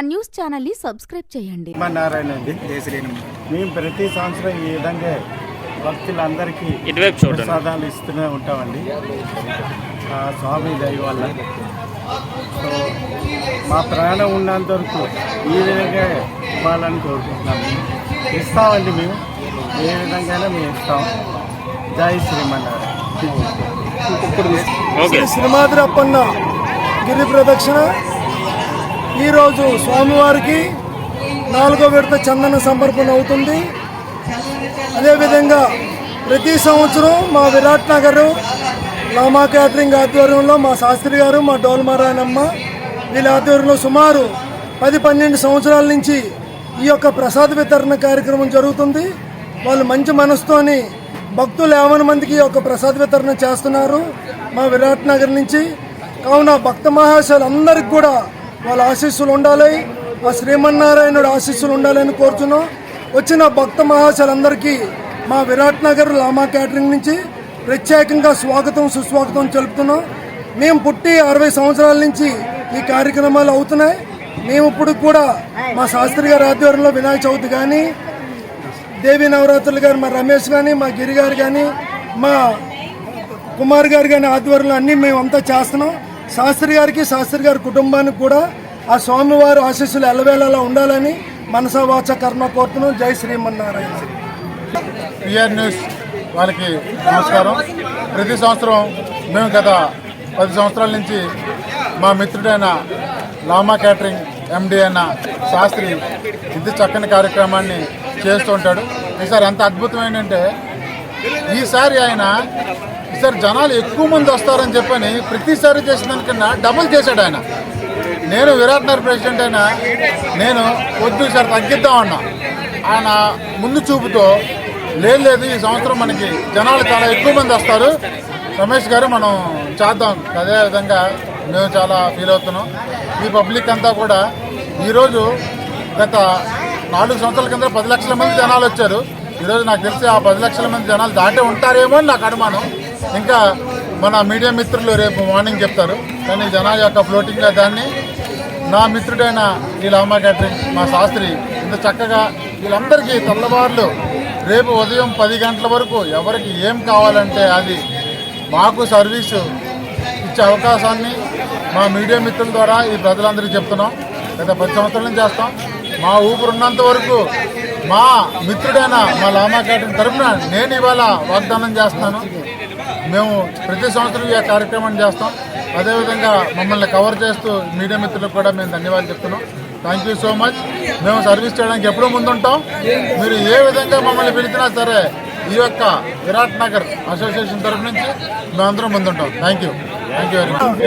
News ఛానల్ని subscribe చేయండి. మా నారాయణ అండి. మేము ప్రతి సంవత్సరం ఈ విధంగా భక్తులందరికీ ప్రసాదాలు ఇస్తూనే ఉంటామండి. ఆ స్వామి దయ వల్ల. సో మా ప్రాణం ఉన్నంత వరకు ఈ విధంగా ఇవ్వాలని కోరుకుంటున్నాము. ఇస్తామండి మేము. ఏ విధంగానే మేము ఇస్తాం. జై శ్రీమన్నారాయణ. శ్రీమాద్రప్పన్న గిరి ప్రదక్షిణ. ఈరోజు స్వామివారికి నాలుగో విడత చందన సమర్పణ అవుతుంది. అదేవిధంగా ప్రతి సంవత్సరం మా విరాట్ నగర్ లామా క్యాటరింగ్ ఆధ్వర్యంలో మా శాస్త్రి గారు మా డోల్మారాయణమ్మ వీళ్ళ ఆధ్వర్యంలో సుమారు పది పన్నెండు సంవత్సరాల నుంచి ఈ యొక్క ప్రసాద వితరణ కార్యక్రమం జరుగుతుంది. వాళ్ళు మంచి మనసుతోని భక్తులు యావన మందికి ఈ యొక్క ప్రసాద వితరణ చేస్తున్నారు మా విరాట్ నగర్ నుంచి. కావున భక్త మహాశయులు అందరికి కూడా వాళ్ళ ఆశీస్సులు ఉండాలి. ఆ శ్రీమన్నారాయణుడు ఆశీస్సులు ఉండాలని కోరుతున్నాం వచ్చిన భక్త మహాశయులందరికీ మా విరాట్ నగర్ లామా క్యాటరింగ్ నుంచి ప్రత్యేకంగా స్వాగతం సుస్వాగతం తెలుపుతున్నాం. మేము పుట్టి అరవై సంవత్సరాల నుంచి ఈ కార్యక్రమాలు అవుతున్నాయి. మేము ఇప్పుడు కూడా మా శాస్త్రి గారి ఆధ్వర్యంలో వినాయక చవితి కానీ దేవి నవరాత్రులు గారు మా రమేష్ కానీ మా గిరి గారు కానీ మా కుమార్ గారు కానీ ఆధ్వర్యంలో అన్నీ మేమంతా చేస్తున్నాం. శాస్త్రి గారికి శాస్త్రి గారి కుటుంబానికి కూడా ఆ స్వామివారి ఆశీస్సులు ఎల్లవేళలా ఉండాలని మనసవాచ కర్మ కోరుతున్నాం. జై శ్రీమన్నారాయణ పిఆర్ న్యూస్ వాళ్ళకి నమస్కారం. ప్రతి సంవత్సరం మేము గత పది సంవత్సరాల నుంచి మా మిత్రుడైన లామా క్యాటరింగ్ ఎండి అయిన శాస్త్రి ఇంత చక్కని కార్యక్రమాన్ని చేస్తూ ఉంటాడు. ఈసారి ఎంత అద్భుతమైన అంటే ఈసారి ఆయన ఈసారి జనాలు ఎక్కువ మంది వస్తారని చెప్పని ప్రతిసారి చేసిన దానికన్నా డబుల్ చేశాడు ఆయన. నేను విరాట్ నగర్ ప్రెసిడెంట్ అయినా నేను వద్దు సార్ తగ్గిద్దామన్నా ఆయన ముందు చూపుతో లేదు లేదు ఈ సంవత్సరం మనకి జనాలు చాలా ఎక్కువ మంది వస్తారు. రమేష్ గారు మనం చేద్దాం. అదేవిధంగా మేము చాలా ఫీల్ అవుతున్నాం. ఈ పబ్లిక్ అంతా కూడా ఈరోజు గత నాలుగు సంవత్సరాల కింద పది లక్షల మంది జనాలు వచ్చారు. ఈరోజు నాకు తెలిసి ఆ పది లక్షల మంది జనాలు దాటే ఉంటారేమో అని నాకు అనుమానం. ఇంకా మన మీడియా మిత్రులు రేపు మార్నింగ్ చెప్తారు. కానీ జనాల యొక్క ఫ్లోటింగ్గా దాన్ని నా మిత్రుడైన ఈ లామా క్యాటరింగ్ మా శాస్త్రి ఇంత చక్కగా వీళ్ళందరికీ తెల్లవారులు రేపు ఉదయం పది గంటల వరకు ఎవరికి ఏం కావాలంటే అది మాకు సర్వీసు ఇచ్చే అవకాశాన్ని మా మీడియా మిత్రుల ద్వారా ఈ ప్రజలందరికీ చెప్తున్నాం. గత పది సంవత్సరాల నుంచి చేస్తాం. మా ఊపిరి ఉన్నంత వరకు మా మిత్రుడైన మా లామా క్యాటరింగ్ తరఫున నేను ఇవాళ వాగ్దానం చేస్తున్నాను. మేము ప్రతి సంవత్సరం ఈ కార్యక్రమాన్ని చేస్తాం. అదేవిధంగా మమ్మల్ని కవర్ చేస్తూ మీడియా మిత్రులకు కూడా మేము ధన్యవాదాలు చెప్తున్నాం. థ్యాంక్ యూ సో మచ్ మేము సర్వీస్ చేయడానికి ఎప్పుడూ ముందుంటాం. మీరు ఏ విధంగా మమ్మల్ని పిలిచినా సరే ఈ యొక్క విరాట్ నగర్ అసోసియేషన్ తరఫు నుంచి మేమందరం ముందుంటాం. Thank you thank you very much